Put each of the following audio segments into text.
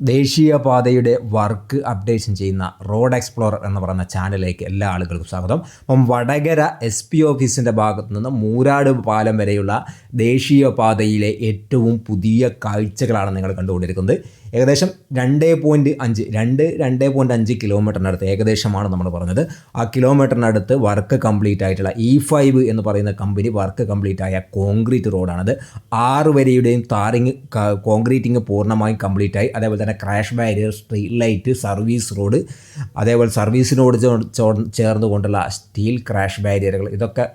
ദേശീയപാതയുടെ work updation ചെയ്യുന്ന road explorer എന്ന് പറയുന്ന ചാനലിലേക്ക് എല്ലാ ആളുകൾക്കും സ്വാഗതം. അപ്പം വടകര എസ് പി ഓഫീസിന്റെ ഭാഗത്തു നിന്ന് മൂരാട് പാലം വരെയുള്ള ദേശീയപാതയിലെ ഏറ്റവും പുതിയ കാഴ്ചകളാണ് നിങ്ങൾ കണ്ടുകൊണ്ടിരിക്കുന്നത്. ഏകദേശം രണ്ട് പോയിന്റ് അഞ്ച് രണ്ട് രണ്ട് പോയിന്റ് അഞ്ച് കിലോമീറ്ററിനടുത്ത് ഏകദേശമാണ് നമ്മൾ പറഞ്ഞത്. ആ കിലോമീറ്ററിനടുത്ത് വർക്ക് കംപ്ലീറ്റ് ആയിട്ടുള്ള ഇ ഫൈവ് എന്ന് പറയുന്ന കമ്പനി വർക്ക് കംപ്ലീറ്റ് ആയ കോൺക്രീറ്റ് റോഡാണത്. ആറ് വരെയുടെയും താറിങ് കോൺക്രീറ്റിങ് പൂർണമായും കംപ്ലീറ്റ് ആയി. അതേപോലെ തന്നെ crash barrier street light service road അതേപോലെ സർവീസിനോട് ചേർന്നുകൊണ്ടുള്ള സ്റ്റീൽ ക്രാഷ് ബാരിയറുകൾ. ഇതൊക്കെ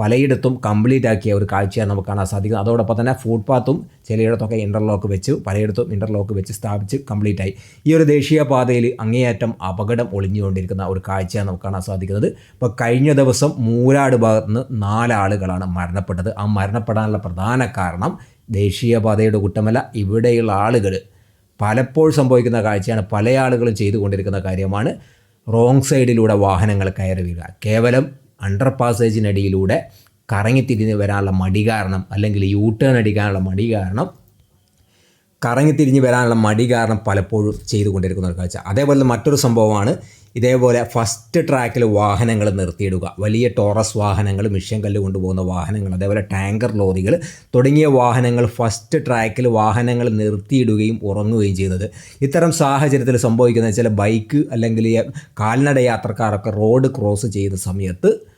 പലയിടത്തും കംപ്ലീറ്റ് ആക്കിയ ഒരു കാഴ്ചയാണ് നമുക്ക് കാണാൻ സാധിക്കുന്നത്. അതോടൊപ്പം തന്നെ ഫുട്പാത്തും ചിലയിടത്തൊക്കെ ഇന്റർലോക്ക് വെച്ച് പലയിടത്തും ഇന്റർലോക്ക് വെച്ച് സ്ഥാപിച്ച് കംപ്ലീറ്റ് ആയി. ഈ ഒരു ദേശീയപാതയിൽ അങ്ങേയറ്റം അപകടം ഒളിഞ്ഞുകൊണ്ടിരിക്കുന്ന ഒരു കാഴ്ചയാണ് നമുക്ക് കാണാൻ സാധിക്കുന്നത്. ഇപ്പോൾ കഴിഞ്ഞ ദിവസം മൂരാട് ഭാഗത്ത് നിന്ന് നാലാളുകളാണ് മരണപ്പെട്ടത്. ആ മരണപ്പെടാനുള്ള പ്രധാന കാരണം ദേശീയപാതയുടെ കുറ്റമല്ല ഇവിടെയുള്ള ആളുകൾ പലപ്പോഴും സംഭവിക്കുന്ന കാഴ്ചയാണ് പല ആളുകളും ചെയ്തുകൊണ്ടിരിക്കുന്ന കാര്യമാണ്. റോങ് സൈഡിലൂടെ വാഹനങ്ങൾ കയറി വീഴുക. കേവലം അണ്ടർ പാസേജിനടിയിലൂടെ കറങ്ങിത്തിരിഞ്ഞ് വരാനുള്ള മടി കാരണം അല്ലെങ്കിൽ യൂ ടേൺ അടിക്കാനുള്ള മടി കാരണം കറങ്ങിത്തിരിഞ്ഞ് വരാനുള്ള മടി കാരണം പലപ്പോഴും ചെയ്തുകൊണ്ടിരിക്കുന്ന ഒരു കാഴ്ച. അതേപോലെ മറ്റൊരു സംഭവമാണ് ഇതേപോലെ ഫസ്റ്റ് ട്രാക്കിൽ വാഹനങ്ങൾ നിർത്തിയിടുക. വലിയ ടോറസ് വാഹനങ്ങൾ മിഷ്യൻ കല്ല് കൊണ്ടുപോകുന്ന വാഹനങ്ങൾ അതേപോലെ ടാങ്കർ ലോറികൾ തുടങ്ങിയ വാഹനങ്ങൾ ഫസ്റ്റ് ട്രാക്കിൽ വാഹനങ്ങൾ നിർത്തിയിടുകയും ഉറങ്ങുകയും ചെയ്യുന്നത്. ഇത്തരം സാഹചര്യത്തിൽ സംഭവിക്കുന്ന ചില ബൈക്ക് അല്ലെങ്കിൽ കാൽനട യാത്രക്കാരൊക്കെ റോഡ് ക്രോസ് ചെയ്യുന്ന സമയത്ത്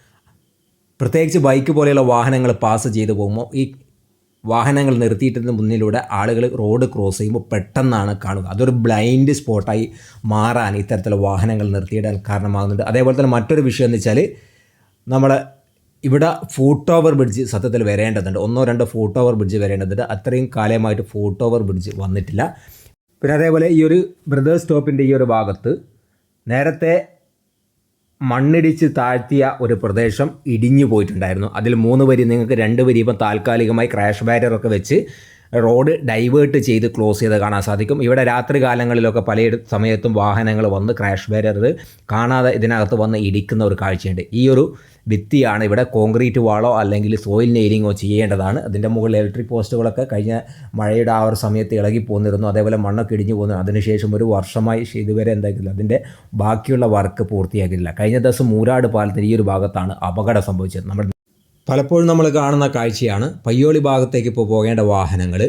പ്രത്യേകിച്ച് ബൈക്ക് പോലെയുള്ള വാഹനങ്ങൾ പാസ് ചെയ്തു പോകുമ്പോൾ ഈ വാഹനങ്ങൾ നിർത്തിയിട്ടതിന് മുന്നിലൂടെ ആളുകൾ റോഡ് ക്രോസ് ചെയ്യുമ്പോൾ പെട്ടെന്നാണ് കാണുക. അതൊരു ബ്ലൈൻഡ് സ്പോട്ടായി മാറാൻ ഇത്തരത്തിലുള്ള വാഹനങ്ങൾ നിർത്തിയിടാൻ കാരണമാകുന്നുണ്ട്. അതേപോലെ തന്നെ മറ്റൊരു വിഷയം എന്ന് വെച്ചാൽ നമ്മൾ ഇവിടെ ഫൂട്ട് ഓവർ ബ്രിഡ്ജ് സത്യത്തിൽ വരേണ്ടതുണ്ട്. ഒന്നോ രണ്ടോ ഫൂട്ട് ഓവർ ബ്രിഡ്ജ് വരേണ്ടതുണ്ട്. അത്രയും കാലമായിട്ട് ഫൂട്ട് ഓവർ ബ്രിഡ്ജ് വന്നിട്ടില്ല. പിന്നെ അതേപോലെ ഈ ഒരു ബ്രദേഴ്സ് സ്റ്റോപ്പിന്റെ ഈ ഒരു ഭാഗത്ത് നേരത്തെ മണ്ണിടിച്ച് താഴ്ത്തിയ ഒരു പ്രദേശം ഇടിഞ്ഞു പോയിട്ടുണ്ടായിരുന്നു. അതിൽ മൂന്ന് വരി നിങ്ങൾക്ക് രണ്ട് വരി ഇപ്പം താൽക്കാലികമായി ക്രാഷ് ബാരിയറൊക്കെ വെച്ച് റോഡ് ഡൈവേർട്ട് ചെയ്ത് ക്ലോസ് ചെയ്ത് കാണാൻ സാധിക്കും. ഇവിടെ രാത്രി കാലങ്ങളിലൊക്കെ പല സമയത്തും വാഹനങ്ങൾ വന്ന് ക്രാഷ് ബാരിയർ കാണാതെ ഇതിനകത്ത് വന്ന് ഇടിക്കുന്ന ഒരു കാഴ്ചയുണ്ട്. ഈ ഒരു ഭിത്തിയാണ് ഇവിടെ കോൺക്രീറ്റ് വാളോ അല്ലെങ്കിൽ സോയിൽ നെയിലിങ്ങോ ചെയ്യേണ്ടതാണ്. അതിന്റെ മുകളിൽ ഇലക്ട്രിക് പോസ്റ്റുകളൊക്കെ കഴിഞ്ഞ മഴയുടെ ആ ഒരു സമയത്ത് ഇളകി പോന്നിരുന്നു. അതേപോലെ മണ്ണൊക്കെ ഇടിഞ്ഞു പോന്നു. അതിനുശേഷം ഒരു വർഷമായി ഇതുവരെ എന്താക്കില്ല അതിന്റെ ബാക്കിയുള്ള വർക്ക് പൂർത്തിയാക്കിയില്ല കഴിഞ്ഞ ദിവസം മൂരാട് പാലത്തിന് ഈ ഒരു ഭാഗത്താണ് അപകടം സംഭവിച്ചത്. നമ്മൾ പലപ്പോഴും നമ്മൾ കാണുന്ന കാഴ്ചയാണ്. പയ്യോളി ഭാഗത്തേക്ക് ഇപ്പോൾ പോകേണ്ട വാഹനങ്ങൾ.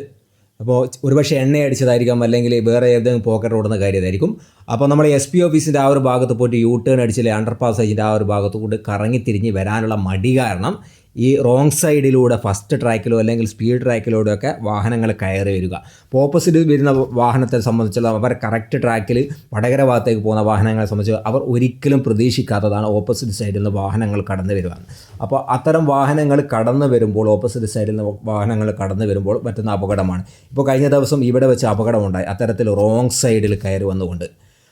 അപ്പോൾ ഒരുപക്ഷെ എണ്ണ അടിച്ചതായിരിക്കാം അല്ലെങ്കിൽ വേറെ ഏതെങ്കിലും പോക്കറ്റ് ഓടുന്ന കാര്യമായിരിക്കും അപ്പോൾ നമ്മൾ എസ് പി ഓഫീസിന്റെ ആ ഒരു ഭാഗത്ത് പോയിട്ട് യൂ ടേൺ അടിച്ചില്ലേ അണ്ടർ പാസേജിന്റെ ആ ഒരു ഭാഗത്ത് കൂടി കറങ്ങി തിരിഞ്ഞ് വരാനുള്ള മടി കാരണം ഈ റോങ് സൈഡിലൂടെ ഫസ്റ്റ് ട്രാക്കിലോ അല്ലെങ്കിൽ സ്പീഡ് ട്രാക്കിലൂടെ ഒക്കെ വാഹനങ്ങൾ കയറി വരിക. അപ്പോൾ ഓപ്പോസിറ്റ് വരുന്ന വാഹനത്തെ സംബന്ധിച്ചുള്ള അവർ കറക്റ്റ് ട്രാക്കിൽ വടകര ഭാഗത്തേക്ക് പോകുന്ന വാഹനങ്ങളെ സംബന്ധിച്ച് അവർ ഒരിക്കലും പ്രതീക്ഷിക്കാത്തതാണ് ഓപ്പോസിറ്റ് സൈഡിൽ നിന്ന് വാഹനങ്ങൾ കടന്നു വരിക അപ്പോൾ അത്തരം വാഹനങ്ങൾ കടന്നു വരുമ്പോൾ ഓപ്പോസിറ്റ് സൈഡിൽ നിന്ന് വാഹനങ്ങൾ കടന്നു വരുമ്പോൾ പറ്റുന്ന അപകടമാണ്. ഇപ്പോൾ കഴിഞ്ഞ ദിവസം ഇവിടെ വെച്ച് അപകടമുണ്ടായി. അത്തരത്തിൽ റോങ് സൈഡിൽ കയറി വന്നുകൊണ്ട്.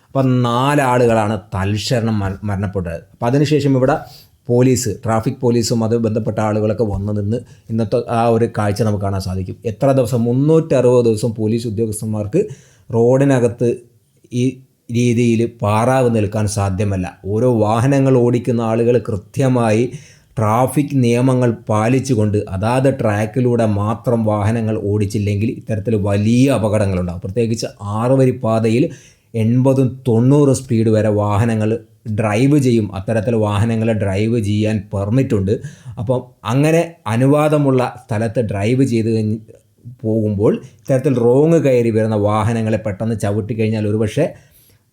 അപ്പം നാലാളുകളാണ് തൽക്ഷരണം മര- മരണപ്പെട്ടത്. അപ്പം അതിനുശേഷം ഇവിടെ പോലീസ് ട്രാഫിക് പോലീസും അത് ബന്ധപ്പെട്ട ആളുകളൊക്കെ വന്നു നിന്ന് ഇന്നത്തെ ആ ഒരു കാഴ്ച നമുക്ക് കാണാൻ സാധിക്കും. എത്ര ദിവസം മുന്നൂറ്ററുപത് ദിവസം പോലീസ് ഉദ്യോഗസ്ഥന്മാർക്ക് റോഡിനകത്ത് ഈ രീതിയിൽ പാറാവ് നിൽക്കാൻ സാധ്യമല്ല. ഓരോ വാഹനങ്ങൾ ഓടിക്കുന്ന ആളുകൾ കൃത്യമായി ട്രാഫിക് നിയമങ്ങൾ പാലിച്ചുകൊണ്ട് അതാത് ട്രാക്കിലൂടെ മാത്രം വാഹനങ്ങൾ ഓടിച്ചില്ലെങ്കിൽ ഇത്തരത്തിൽ വലിയ അപകടങ്ങളുണ്ടാകും പ്രത്യേകിച്ച് ആറുവരി പാതയിൽ എൺപതും തൊണ്ണൂറ് സ്പീഡ് വരെ വാഹനങ്ങൾ ഡ്രൈവ് ചെയ്യും. അത്തരത്തിൽ വാഹനങ്ങൾ ഡ്രൈവ് ചെയ്യാൻ പെർമിറ്റ് ഉണ്ട്. അപ്പം അങ്ങനെ അനുവാദമുള്ള സ്ഥലത്ത് ഡ്രൈവ് ചെയ്ത് പോകുമ്പോൾ ഇത്തരത്തിൽ റോങ് കയറി വരുന്ന വാഹനങ്ങളെ പെട്ടെന്ന് ചവിട്ടി കഴിഞ്ഞാൽ ഒരുപക്ഷെ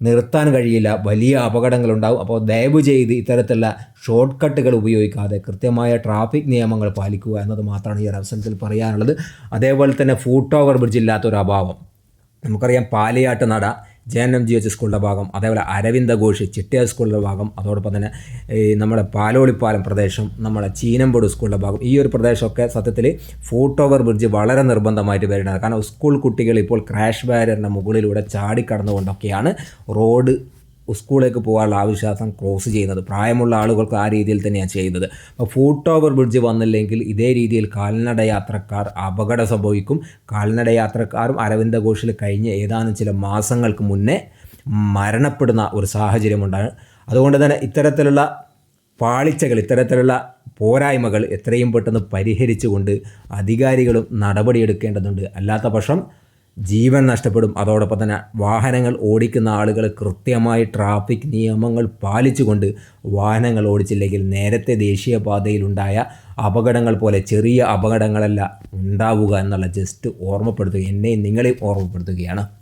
നിർത്താൻ കഴിയില്ല. വലിയ അപകടങ്ങളുണ്ടാവും അപ്പോൾ ദയവ് ചെയ്ത് ഇത്തരത്തിലുള്ള ഷോർട്ട് കട്ടുകൾ ഉപയോഗിക്കാതെ കൃത്യമായ ട്രാഫിക് നിയമങ്ങൾ പാലിക്കുക എന്നത് മാത്രമാണ് ഈ ഒരു അവസരത്തിൽ പറയാനുള്ളത്. അതേപോലെ തന്നെ ഫൂട്ട് ഓവർ ബ്രിഡ്ജ് ഇല്ലാത്തൊരു അഭാവം. നമുക്കറിയാം പാലയാട്ട് നട J N M G H സ്കൂളിന്റെ ഭാഗം അതേപോലെ അരവിന്ദ ഘോഷ് ചിട്ടിയ സ്കൂളിന്റെ ഭാഗം അതോടൊപ്പം തന്നെ ഈ നമ്മുടെ പാലോളിപ്പാലം പ്രദേശം നമ്മുടെ ചീനമ്പൊട് സ്കൂളിന്റെ ഭാഗം ഈ ഒരു പ്രദേശമൊക്കെ സത്യത്തിൽ ഫൂട്ട് ഓവർ ബ്രിഡ്ജ് വളരെ നിർബന്ധമായിട്ട് വരേണ്ടത് കാരണം സ്കൂൾ കുട്ടികൾ ഇപ്പോൾ ക്രാഷ് ബാരിയറിന്റെ മുകളിലൂടെ ചാടിക്കടന്നുകൊണ്ടൊക്കെയാണ് റോഡ് സ്കൂളിലേക്ക് പോകാനുള്ള ആവശ്യാസം ക്രോസ് ചെയ്യുന്നത്. പ്രായമുള്ള ആളുകൾക്ക് ആ രീതിയിൽ തന്നെയാണ് ചെയ്യുന്നത്. അപ്പോൾ ഫൂട്ട് ഓവർ ബ്രിഡ്ജ് വന്നില്ലെങ്കിൽ ഇതേ രീതിയിൽ കാൽനട യാത്രക്കാർ അപകടം സംഭവിക്കും. കാൽനട യാത്രക്കാരും അരവിന്ദ ഘോഷിൽ കഴിഞ്ഞ ഏതാനും ചില മാസങ്ങൾക്ക് മുന്നേ മരണപ്പെടുന്ന ഒരു സാഹചര്യമുണ്ടാണ് അതുകൊണ്ട് തന്നെ ഇത്തരത്തിലുള്ള പാളിച്ചകൾ ഇത്തരത്തിലുള്ള പോരായ്മകൾ എത്രയും പെട്ടെന്ന് പരിഹരിച്ചുകൊണ്ട് അധികാരികളും നടപടിയെടുക്കേണ്ടതുണ്ട്. അല്ലാത്ത പക്ഷം ജീവൻ നഷ്ടപ്പെടും. അതോടൊപ്പം തന്നെ വാഹനങ്ങൾ ഓടിക്കുന്ന ആളുകൾ കൃത്യമായി ട്രാഫിക് നിയമങ്ങൾ പാലിച്ചുകൊണ്ട് വാഹനങ്ങൾ ഓടിച്ചില്ലെങ്കിൽ നേരത്തെ ദേശീയപാതയിലുണ്ടായ അപകടങ്ങൾ പോലെ ചെറിയ അപകടങ്ങളല്ല ഉണ്ടാവുക എന്നുള്ള ജസ്റ്റ് ഓർമ്മപ്പെടുത്തുക. എന്നെയും നിങ്ങളെയും ഓർമ്മപ്പെടുത്തുകയാണ്.